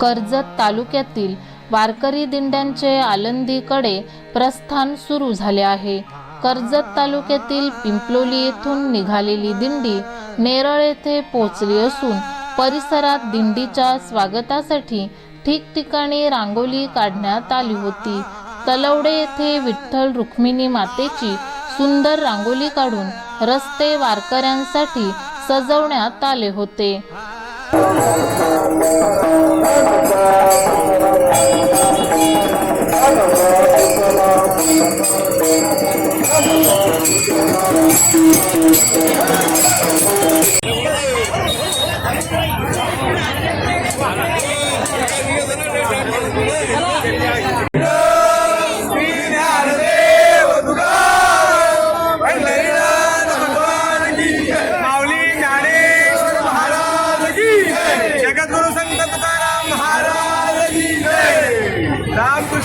कर्जत तालुक्यातील वारकरी दिंड्यांचे आलंदीकडे प्रस्थान सुरू झाले आहे. कर्जत तालुक्यातील पिंपलोली येथून निघालेली दिंडी नेरळ येथे पोहोचली असून परिसरात दिंडीच्या स्वागतासाठी ठिकठिकाणी रांगोली काढण्यात आली होती. तलवडे येथे विठ्ठल रुक्मिणी मातेची सुंदर रांगोली काढून रस्ते वारकऱ्यांसाठी सजवण्यात आले होते. Hello.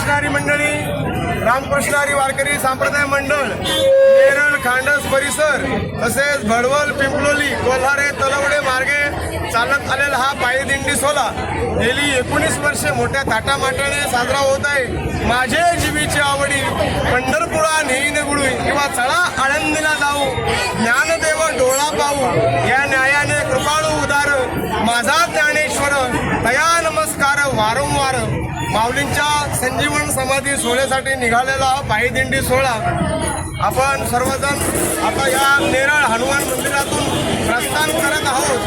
रामकृष्णारी मंडळी रामकृष्णारी वारकरी संप्रदाय मंडळ नेरळ खांडस परिसर तसेच भडवल पिंपलोली कोल्हारे तलवडे मार्गे चालत आलेला हा पायदिंडी सोला गेली एकोणीस वर्षे मोठ्या थाटामाटाने साजरा होत आहे. माझे जीवीची आवडी पंढर माऊलींच्या संजीवन समाधी सोहळ्यासाठी निघालेला हा दिंडी सोहळा. आपण सर्वजण आता या नेरळ हनुमान मंदिरातून प्रस्थान करत आहोत.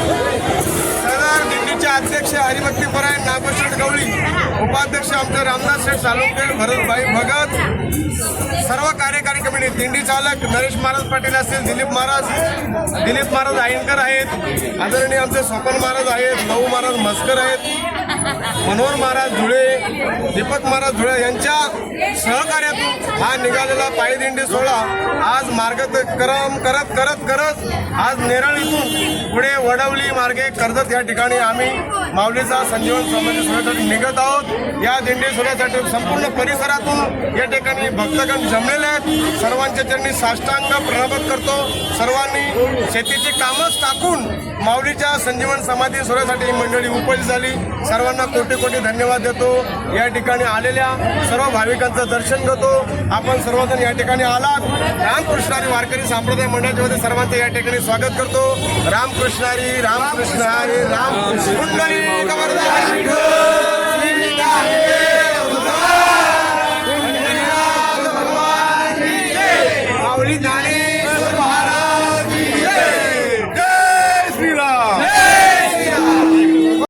सरदार दिंडीचे अध्यक्ष हरिभक्तीपरायण नागोशेठ गवळी उपाध्यक्ष आमचे रामदास शेठ सालुंखेड भरतभाई भगत सर्व कार्यकारी कमिटी दिंडी चालक नरेश महाराज पाटील असतील दिलीप महाराज दिलीप महाराज आईनकर आहेत आदरणीय आमचे स्वपन महाराज आहेत नऊ महाराज मस्कर आहेत मनोहर महाराज धुळे दीपक महाराज धुळे यांच्या सहकार्यातून हा निघालेला पायी दिंडी सोहळा आज मार्गक्रम करत करत करत आज नेरळ इथून पुढे वडवली मार्गे कर्जत या ठिकाणी आम्ही माऊलीचा संजीवन समाधी सोहळ्यासाठी निघत आहोत. या दिंडी सोहळ्यासाठी संपूर्ण परिसरातून या ठिकाणी भक्तगण जमलेले आहेत. सर्वांच्या चरणी साष्टांग प्रणवत करतो. सर्वांनी शेतीची कामच टाकून माऊलीच्या संजीवन समाधी सोहळ्यासाठी ही मंडळी उपस्थित झाली. सर्वांना कोटी कोटी धन्यवाद देतो. या ठिकाणी आलेल्या सर्व भाविकांचं दर्शन घेतो. आपण सर्वजण या ठिकाणी आलात. रामकृष्णारी वारकरी संप्रदाय मंडळाच्या वतीने सर्वांचं या ठिकाणी स्वागत करतो. रामकृष्णारी रामकृष्णारी राम कुंडली